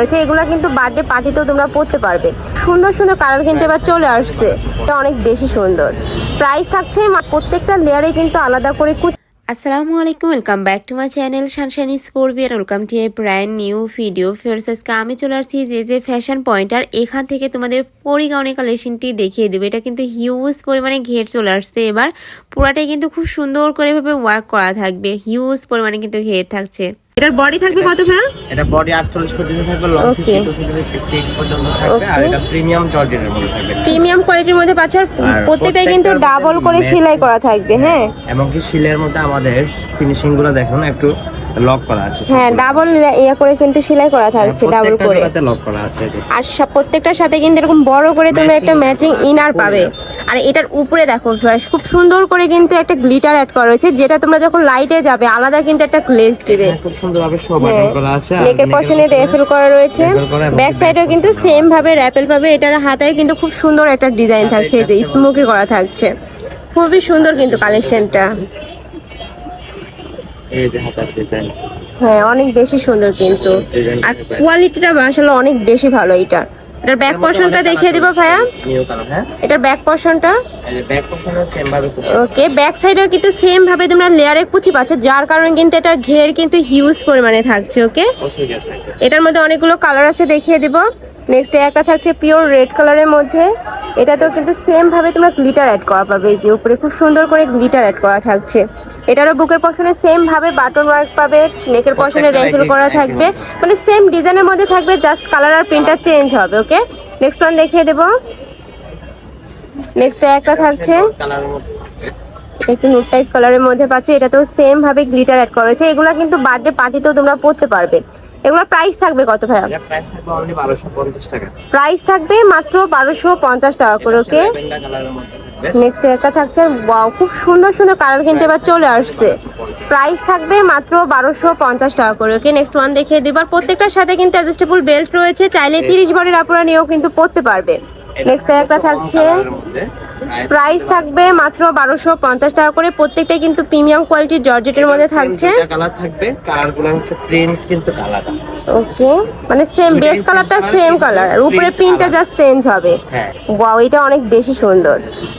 রয়েছে, এগুলো কিন্তু বার্থডে পার্টিতেও তোমরা পড়তে পারবে। সুন্দর সুন্দর কালার কিন্তু এবার চলে আসছে। এটা অনেক বেশি সুন্দর। প্রাইস থাকছে প্রত্যেকটা লেয়ারে কিন্তু আলাদা করে কুচি আসসালামু আলাইকুম welcome back to my channel সানশানি স্পোর্বি আর welcome to a brand new video Farrar's আজকে আমি চলে আসছি যে যে ফ্যাশন পয়েন্ট আর এখান থেকে তোমাদের পরিগাউনি কালেকশনটি দেখিয়ে দেবে। এটা কিন্তু হিউজ পরিমাণে ঘের চলে আসছে এবার। পুরাটাই কিন্তু খুব সুন্দর করে ভাবে ওয়ার্ক করা থাকবে। হিউজ পরিমাণে কিন্তু ঘের থাকছে। এটার বডি থাকবে কত ভাই এটা বডি 48 পর্যন্ত থাকবে লং 52 থেকে 56 পর্যন্ত থাকবে আর এটা প্রিমিয়াম জর্জেটের মধ্যে থাকবে। প্রিমিয়াম কোয়ালিটির মধ্যে পাচ্ছ আর আর প্রত্যেকটাই কিন্তু ডাবল করে সেলাই করা থাকবে হ্যাঁ এমনকি সেলাইয়ের মধ্যে আমাদের ফিনিশিংগুলো দেখুন একটু লক করা আছে হ্যাঁ ডাবল ইয়া করে কিন্তু সেলাই করা থাকছে ডাবল করে। লক করা আছে আর প্রত্যেকটার সাথে কিন্তু এরকম বড় করে তুমি একটা ম্যাচিং ইনার পাবে। আর এটার উপরে দেখো খুব সুন্দর করে কিন্তু একটা গ্লিটার অ্যাড করা রয়েছে যেটা তোমরা যখন লাইটে যাবে আলাদা কিন্তু একটা গ্লেজ দিবে। এখানে খুব সুন্দরভাবে সব বাটন করা আছে নেকের পশনে র্যাপেল করা রয়েছে। ব্যাক সাইডেও কিন্তু সেম ভাবে র্যাপেল পাবে এটার হাতায় কিন্তু খুব সুন্দর একটা ডিজাইন থাকছে যে স্মোকি করা থাকছে। খুবই সুন্দর কিন্তু কালেকশনটা এই যে হাতার ডিজাইন হ্যাঁ অনেক বেশি সুন্দর কিন্তু। আর কোয়ালিটিটা মাসাল্লাহ অনেক বেশি ভালো এটা। এটার ব্যাক পশনটা দেখিয়ে দিব ভাইয়া। হ্যাঁ? এটার ব্যাক খুব ওকে ব্যাক সাইডেও কিন্তু সেম ভাবে তোমরা লেয়ারে কুচি পাচ্ছ যার কারণে কিন্তু এটার ঘের কিন্তু হিউজ পরিমাণে থাকছে ওকে এটার মধ্যে অনেকগুলো কালার আছে দেখিয়ে দিব। নেক্সট একটা থাকছে পিওর রেড কালারের মধ্যে। এটাতেও কিন্তু সেমভাবে তোমরা গ্লিটার অ্যাড করা পাবে। এই যে উপরে খুব সুন্দর করে গ্লিটার অ্যাড করা থাকছে। এটারও বুকের পশনে সেমভাবে বাটন ওয়ার্ক পাবে নেকের পশনে র্যাঙ্কেল করা থাকবে। মানে সেম ডিজাইনের মধ্যে থাকবে জাস্ট কালার আর প্রিন্টটা চেঞ্জ হবে ওকে নেক্সট ওয়ান দেখিয়ে দেবো। নেক্সট একটা থাকছে। কালার মধ্যে এটা একটু নুট টাইপ কালারের মধ্যে পাচ্ছ এটাতেও সেম ভাবে গ্লিটার অ্যাড করা হয়েছে। এগুলা কিন্তু বার্থডে পার্টিতেও তোমরা পড়তে পারবে। এগুলোর প্রাইস থাকবে কত ভাইয়া? প্রাইস থাকবে অনলি 1250 টাকা। প্রাইস থাকবে মাত্র বারোশো পঞ্চাশ টাকা করে ওকে নেক্সট একটা থাকছে ওয়াও খুব সুন্দর সুন্দর কালার কিন্তু এবার চলে আসছে। প্রাইস থাকবে মাত্র বারোশো পঞ্চাশ টাকা করে ওকে নেক্সট ওয়ান দেখিয়ে দিবার প্রত্যেকটার সাথে কিন্তু অ্যাডজাস্টেবল বেল্ট রয়েছে চাইলে তিরিশ বডির আপুরা নিয়েও কিন্তু পড়তে পারবে। নেক্সট একটা থাকছে। প্রাইস থাকবে মাত্র বারোশো পঞ্চাশ টাকা করে। প্রত্যেকটাই কিন্তু প্রিমিয়াম কোয়ালিটির জর্জেটের মধ্যে থাকছে। কালার থাকবে। কালারগুলো হচ্ছে প্রিন্ট কিন্তু আলাদা ওকে মানে সেম বেস কালারটা সেম কালার আর উপরে প্রিন্টটা জাস্ট চেঞ্জ হবে। হ্যাঁ। ওয়াও এটা অনেক বেশি সুন্দর।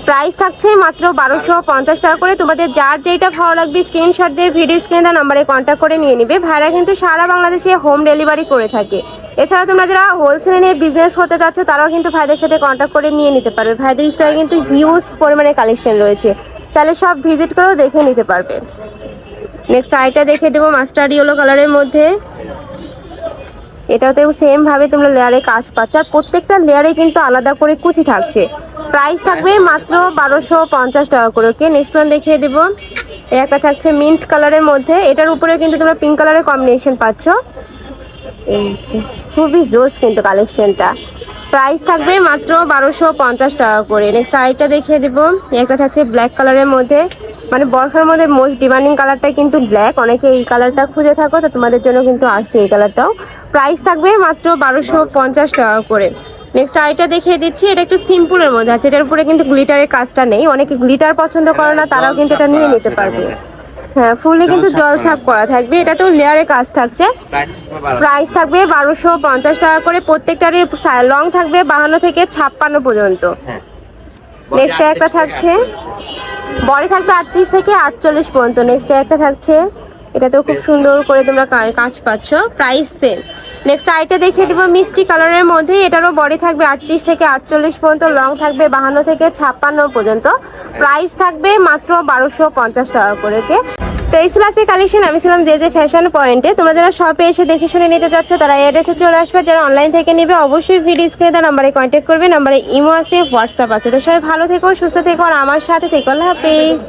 প্রাইস থাকছে মাত্র বারোশো পঞ্চাশ টাকা করে। তোমাদের যার যেটা ভালো লাগবে স্ক্রিনশট দিয়ে ভিডিও স্ক্রিনে দেওয়া নাম্বারে কন্ট্যাক্ট করে নিয়ে নিবে। ভাইরা কিন্তু সারা বাংলাদেশে হোম ডেলিভারি করে থাকে। এছাড়া তোমরা যারা হোলসেলে নিয়ে বিজনেস করতে চাচ্ছ তারাও কিন্তু ভাইদের সাথে কন্ট্যাক্ট করে নিয়ে নিতে পারবে। ভাইদের স্টকে কিন্তু হিউজ পরিমাণে কালেকশন রয়েছে। চাইলে সব ভিজিট করেও দেখে নিতে পারবে। নেক্সট আইটা দেখে দেবো মাস্টার ইয়েলো কালারের মধ্যে। এটাতেও সেমভাবে তোমরা লেয়ারে কাজ পাচ্ছ। আর প্রত্যেকটা লেয়ারে কিন্তু আলাদা করে কুচি থাকছে। প্রাইস থাকবে মাত্র বারোশো পঞ্চাশ টাকা করে ওকে নেক্সট ওয়ান দেখিয়ে দেব। একটা থাকছে মিন্ট কালারের মধ্যে। এটার উপরে কিন্তু তোমরা পিঙ্ক কালারের কম্বিনেশন পাচ্ছ। এই খুবই জোস কিন্তু কালেকশনটা। প্রাইস থাকবে মাত্র বারোশো পঞ্চাশ টাকা করে। নেক্সট আরেকটা দেখিয়ে দেব। একটা থাকছে ব্ল্যাক কালারের মধ্যে। মানে বরফার মধ্যে মোস্ট ডিমান্ডিং কালারটাই কিন্তু ব্ল্যাক অনেকে এই কালারটা খুঁজে থাকো, তো তোমাদের জন্য কিন্তু আসছে এই কালারটাও প্রাইস থাকবে মাত্র বারোশো পঞ্চাশ টাকা করে। নেক্সট আইটা দেখিয়ে দিচ্ছি। এটা একটু সিম্পলের মধ্যে আছে। এটার উপরে কিন্তু গ্লিটারের কাজটা নেই। অনেকে গ্লিটার পছন্দ করে না, তারাও কিন্তু এটা নিয়ে নিতে পারবে। হ্যাঁ ফুলে কিন্তু জল ছাপ করা থাকবে। এটাতেও লেয়ারে কাজ থাকছে। প্রাইস থাকবে 1200 প্রাইস থাকবে বারোশো পঞ্চাশ টাকা করে। প্রত্যেকটারই লং থাকবে বাহান্ন থেকে ছাপ্পান্ন পর্যন্ত। হ্যাঁ। নেক্সট একটা থাকছে। বডি থাকবে আটত্রিশ থেকে আটচল্লিশ পর্যন্ত। নেক্সট একটা থাকছে। এটাতেও খুব সুন্দর করে তোমরা কাজ পাচ্ছ। প্রাইস সেম নেক্সট আইটা দেখিয়ে দিব মিষ্টি কালারের মধ্যে। এটারও বডি থাকবে আটত্রিশ থেকে আটচল্লিশ পর্যন্ত। লং থাকবে বাহান্ন থেকে ছাপ্পান্ন পর্যন্ত। প্রাইস থাকবে মাত্র বারোশো পঞ্চাশ টাকা করে। তো এই ছিল কালেকশন আমি ছিলাম যে যে ফ্যাশন পয়েন্টে তোমরা যারা শপে এসে দেখে শুনে নিতে চাচ্ছ, তারা অ্যাড্রেসে চলে আসবে। যারা অনলাইন থেকে নেবে, অবশ্যই ভিডিও স্ক্রিনে তার নাম্বারে কন্ট্যাক্ট করবে। নাম্বারে ইমো আছে হোয়াটসঅ্যাপ আছে। তো সবাই ভালো থেকো, সুস্থ থেকো, আর আমার সাথে থেকো। আল্লাহ হাফেজ।